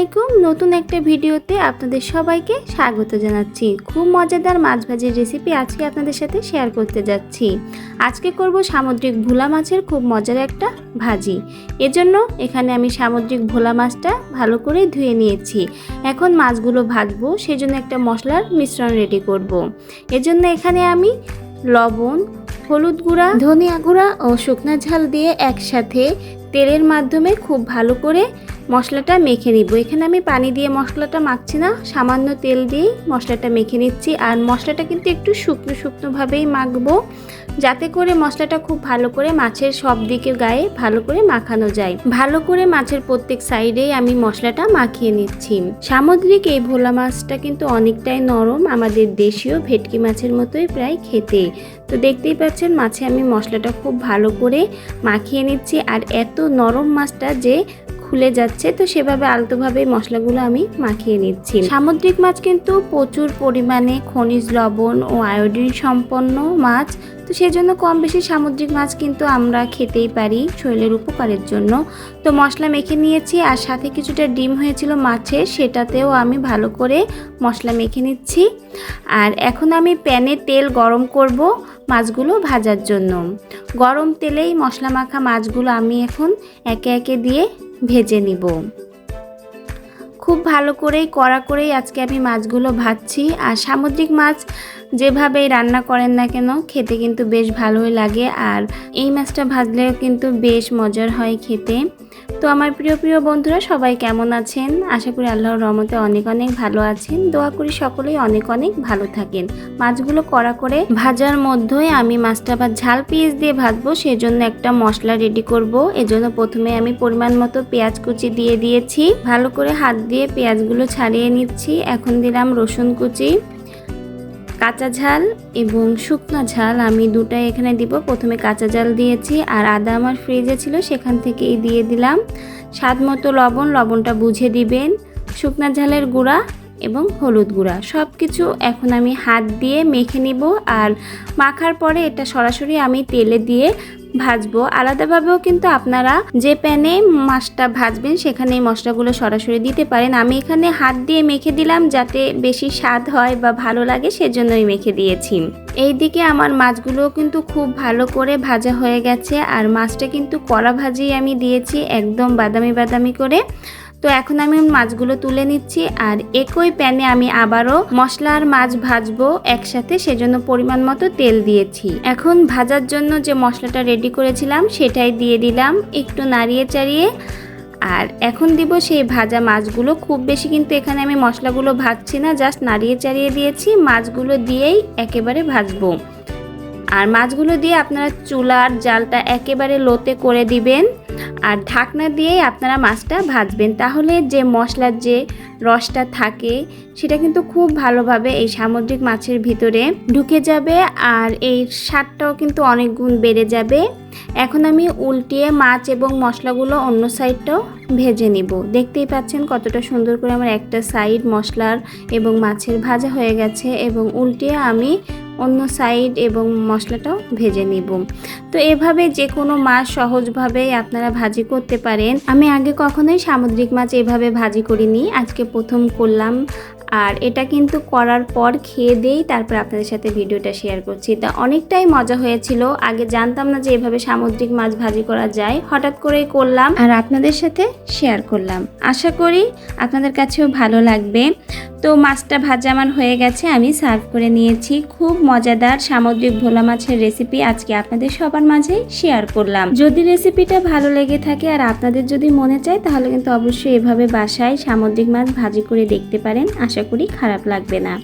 আলাইকুম। নতুন একটা ভিডিওতে আপনাদের সবাইকে স্বাগত জানাচ্ছি। খুব মজাদার মাছ ভাজির রেসিপি আজকে আপনাদের সাথে শেয়ার করতে যাচ্ছি। আজকে করব সামুদ্রিক ভোলা মাছের খুব মজার একটা ভাজি। এজন্য এখানে আমি সামুদ্রিক ভোলা মাছটা ভালো করে ধুয়ে নিয়েছি। এখন মাছগুলো ভাজবো, সেজন্য একটা মশলার মিশ্রণ রেডি করব। এজন্য এখানে আমি লবণ, হলুদ গুঁড়া, ধনিয়া গুঁড়া ও শুকনা ঝাল দিয়ে একসাথে তেলের মাধ্যমে খুব ভালো করে মশলাটা মেখে নিব। এখানে আমি পানি দিয়ে মশলাটা মাখছি না, সামান্য তেল দিয়েই মশলাটা মেখে নিচ্ছি। আর মশলাটা কিন্তু একটু শুকনো শুকনোভাবেই মাখবো। যাতে করে মশলাটা খুব ভালো করে মাছের সব দিকে গায়ে ভালো করে মাখানো যায়। ভালো করে মাছের প্রত্যেক সাইডেই আমি মশলাটা মাখিয়ে নিচ্ছি। সামুদ্রিক এই ভোলা মাছটা কিন্তু অনেকটাই নরম আমাদের দেশীয় ভেটকি মাছের মতোই প্রায় খেতে। তো দেখতেই পাচ্ছেন মাছে আমি মশলাটা খুব ভালো করে মাখিয়ে নিচ্ছি। আর এত নরম মাছটা যে খুলে যাচ্ছে, তো সেভাবে আলতোভাবে মশলাগুলো আমি মাখিয়ে নিচ্ছি। সামুদ্রিক মাছ কিন্তু প্রচুর পরিমাণে খনিজ লবণ ও আয়োডিন সম্পন্ন মাছ, তো সেই জন্য কম বেশি সামুদ্রিক মাছ কিন্তু আমরা খেতেই পারি শরীরের উপকারের জন্য। তো মশলা মেখে নিয়েছি, আর সাথে কিছুটা ডিম হয়েছিল মাছের সেটাতেও আমি ভালো করে মশলা মেখে নিচ্ছি। আর এখন আমি প্যানে তেল গরম করব মাছগুলো ভাজার জন্য। গরম তেলেই মশলা মাখা মাছগুলো আমি এখন একে একে দিয়ে ভেজে নিব। খুব ভালো করেই, কড়া করেই আজকে আমি মাছগুলো ভাজছি। আর সামুদ্রিক মাছ যেভাবেই রান্না করেন না কেন, খেতে কিন্তু বেশ ভালোই লাগে। আর এই মাছটা ভাজলেও কিন্তু বেশ মজার হয় খেতে। তো আমার প্রিয় প্রিয় বন্ধুরা, সবাই কেমন আছেন? আশা করি আল্লাহর রহমতে অনেক অনেক ভালো আছেন। দোয়া করি সকলেই অনেক অনেক ভালো থাকেন। মাছগুলো কড়া করে ভাজার মধ্যেই আমি মাছটা আবার ঝাল পেঁয়াজ দিয়ে ভাজবো। সেজন্য একটা মশলা রেডি করব। এজন্য প্রথমে আমি পরিমাণ মতো পেঁয়াজ কুচি দিয়ে দিয়েছি। ভালো করে হাত দিয়ে পেঁয়াজগুলো ছাড়িয়ে নিচ্ছি। এখন দিলাম রসুন কুচি, কাঁচা ঝাল এবং শুকনা ঝাল। আমি দুটাই এখানে দিব। প্রথমে কাঁচা ঝাল দিয়েছি আর আদা আমার ফ্রিজে ছিল, সেখান থেকেই দিয়ে দিলাম। স্বাদ মতো লবণ, লবণটা বুঝে দিবেন। শুকনা ঝালের গুঁড়া এবং হলুদ গুঁড়া। সব কিছু এখন আমি হাত দিয়ে মেখে নিব। আর মাখার পরে এটা সরাসরি আমি তেলে দিয়ে ভাজবো। আলাদাভাবেও কিন্তু আপনারা যে প্যানে মাছটা ভাজবেন সেখানে এই মশলাগুলো সরাসরি দিতে পারেন। আমি এখানে হাত দিয়ে মেখে দিলাম যাতে বেশি স্বাদ হয় বা ভালো লাগে, সেজন্যই মেখে দিয়েছি। এই দিকে আমার মাছগুলো কিন্তু খুব ভালো করে ভাজা হয়ে গেছে, আর মাছটা কিন্তু কড়া ভাজি আমি দিয়েছি, একদম বাদামি বাদামি করে। তো এখন আমি মাছগুলো তুলে নিচ্ছি আর একই প্যানে আমি আবারও মশলা আর মাছ ভাজবো একসাথে, সেজন্য পরিমাণ মতো তেল দিয়েছি। এখন ভাজার জন্য যে মশলাটা রেডি করেছিলাম, সেটাই দিয়ে দিলাম একটু নাড়িয়ে চাড়িয়ে। আর এখন দিব সেই ভাজা মাছগুলো। খুব বেশি কিন্তু এখানে আমি মশলাগুলো ভাজছি না, জাস্ট নাড়িয়ে চাড়িয়ে দিয়েছি। মাছগুলো দিয়েই একেবারে ভাজবো। আর মাছগুলো দিয়ে আপনারা চুলার জালটা একেবারে লোতে করে দিবেন। আর ঢাকনা দিয়েই আপনারা মাছটা ভাজবেন। তাহলে যে মশলার যে রসটা থাকে, সেটা কিন্তু খুব ভালোভাবে এই সামুদ্রিক মাছের ভিতরে ঢুকে যাবে। আর এই স্বাদটাও কিন্তু অনেক গুণ বেড়ে যাবে। এখন আমি উল্টিয়ে মাছ এবং মশলাগুলো অন্য সাইডটাও ভেজে নিব। দেখতেই পাচ্ছেন কতটা সুন্দর করে আমার একটা সাইড মশলার এবং মাছের ভাজা হয়ে গেছে এবং উল্টিয়ে আমি অন্য সাইড এবং মশলাটাও ভেজে নিব। তো এভাবে যে কোনো মাছ সহজভাবেই আপনারা ভাজি করতে পারেন। আমি আগে কখনোই সামুদ্রিক মাছ এভাবে ভাজি করিনি। আজকে প্রথম করলাম। আর এটা কিন্তু করার পর খেয়ে দেই তারপর আপনাদের সাথে ভিডিওটা শেয়ার করছি। তা অনেকটাই মজা হয়েছিল। আগে জানতাম না যে এভাবে সামুদ্রিক মাছ ভাজি করা যায়। হঠাৎ করেই করলাম আর আপনাদের সাথে শেয়ার করলাম। আশা করি আপনাদের কাছেও ভালো লাগবে। তো মাছটা ভাজা আমার হয়ে গেছে। আমি সার্ভ করে নিয়েছি। খুব মজাদার সামুদ্রিক ভোলা মাছের রেসিপি আজকে আপনাদের সবার মাঝে শেয়ার করলাম। যদি রেসিপিটা ভালো লেগে থাকে আর আপনাদের যদি মনে চায়, তাহলে কিন্তু অবশ্যই এভাবে বাসায় সামুদ্রিক মাছ ভাজি করে দেখতে পারেন। আশা করি খারাপ লাগবে না।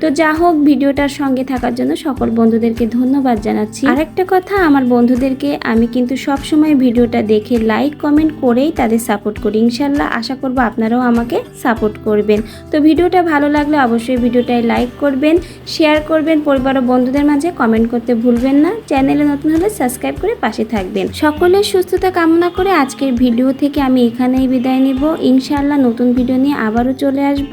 তো যা হোক, ভিডিওটার সঙ্গে থাকার জন্য সকল বন্ধুদেরকে ধন্যবাদ জানাচ্ছি। আরেকটা কথা, আমার বন্ধুদেরকে আমি কিন্তু সবসময় ভিডিওটা দেখে লাইক কমেন্ট করেই তাদের সাপোর্ট করি। ইনশাল্লাহ আশা করব আপনারাও আমাকে সাপোর্ট করবেন। তো ভিডিওটা ভালো লাগলে অবশ্যই ভিডিওটায় লাইক করবেন শেয়ার করবেন, পরিবার ও বন্ধুদের মাঝে কমেন্ট করতে ভুলবেন না। চ্যানেলে নতুন হলে সাবস্ক্রাইব করে পাশে থাকবেন। সকলের সুস্থতা কামনা করে আজকের ভিডিও থেকে আমি এখানেই বিদায় নিব। ইনশাআল্লাহ নতুন ভিডিও নিয়ে আবারও চলে আসব।